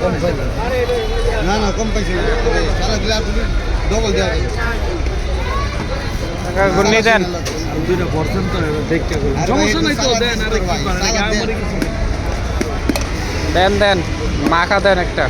কম পাইবেন না না কম পাইছি সারা দিলে আপনি ডবল দেওয়া ঘূর্ণি দেন। দুইটা পড়ছেন তো দেখতে সমস্যা নাই তো দেন আর কি। দেন দেন মাখা দেন একটা।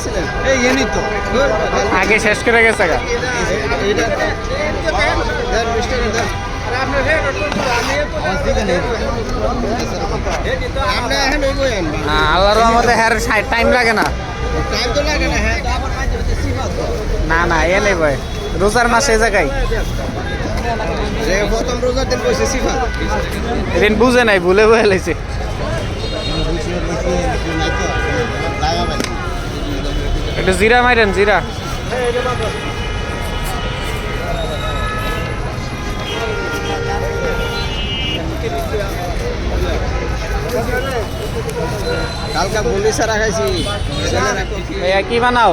আসছিলেন? এই এনি তো আগে শেষ করে গেছে গা। হ্যাঁ, আল্লাহর রহমতে হ্যার টাইম লাগে না টাইম লাগে না। না না এ নেই ভাই রোজার মাসে জায়গায়। প্রথম রোজার দিন বুঝে নাই ভুলে বয়ে লাইছে। একটু জিরা মাইরেন জিরা। কালকা বলি সারা খাইছি। ভাইয়া কি বানাও?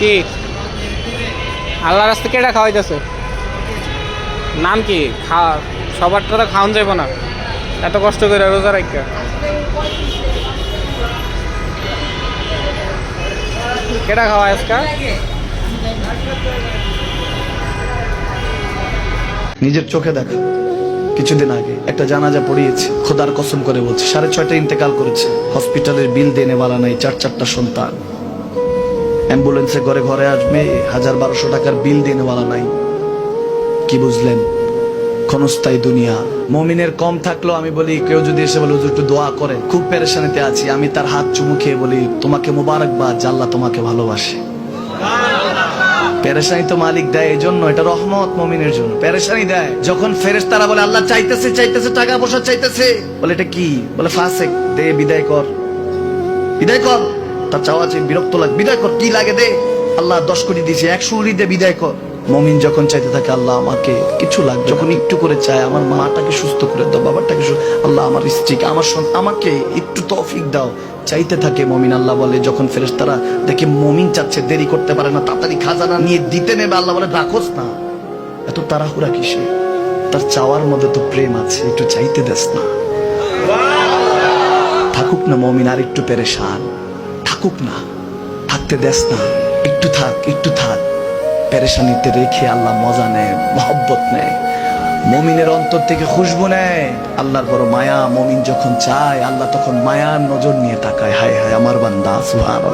কি? আল্লাহ রাস্তা কেটা খাওয়াইতেছে? নাম কি? খাওয়া সবারটা তো খাওয়ান যাব না। এত কষ্ট করে রোজা রাখা কেটা খাওয়া আজকা? নিজের চোখে দেখা। কিছুদিন আগে একটা জানাজা পড়িয়েছে, খোদার কসম করে বলছে। সাড়ে ছয়টা ইন্তেকাল করেছে। হসপিটালের বিল দেনে বালা নাই, চার চারটা সন্তান। অ্যাম্বুলেন্সে ঘরে ঘরে আসবে, হাজার বারোশো টাকার বিল দেনে বালা নাই। কি বুঝলেন? ক্ষণস্থায়ী দুনিয়া। মমিনের কম থাকলেও আমি বলি, কেউ যদি এসে বলে একটু দোয়া করে খুব পেরেশানিতে আছি। আমি তার হাত চুমু খেয়ে বলি, তোমাকে মোবারকবাদ জাল্লা তোমাকে ভালোবাসে। পেরেশানি তো মালিক দেয় এই জন্য এটা রহমত মমিনের জন্য। পেরেশানি দেয়। যখন ফেরেস তারা বলে, আল্লাহ চাইতেছে চাইতেছে, টাকা পয়সা চাইতেছে। বলে, এটা কি? বলে, ফাসেক, দে, বিদায় কর। বিদায় কর? তার চাওয়া আছে, বিরক্ত লাগ বিদায় কর, কি লাগে দে? আল্লাহ দশ কোটি দিয়েছে, একশো কোটি দে বিদায় কর। মমিন যখন চাইতে থাকে, আল্লাহ আমাকে কিছু লাগবে যখন একটু করে চায়, আমার মাটাকে সুস্থ করে দাও, বাবাটাকে আল্লাহ আমার স্ত্রীকে, আমার আমাকে একটু তৌফিক দাও। চাইতে থাকে মমিন, আল্লাহ বলে, যখন ফেরেস তারা দেখে মমিন চাচ্ছে, দেরি করতে পারে না, তাড়াতাড়ি খাজানা নিয়ে দিতে নেবে, আল্লাহ বলে, রাখোস না। এত তাড়াহুড়া কিসে তার চাওয়ার মধ্যে তো প্রেম আছে, একটু চাইতে দেস না। থাকুক না মমিন, আর একটু পেরেশান। থাকুক না, থাকতে দেস না। একটু থাক একটু থাক পেরেশানিতে রেখে আল্লাহ মজা নেয়, মহব্বত নেয়। মমিনের অন্তর থেকে খুশবু নেয়। আল্লাহর বড় মায়া, মমিন যখন চায়, আল্লাহ তখন মায়ার নজর নিয়ে তাকায়। হায় হায়, আমার বান্দা সুহান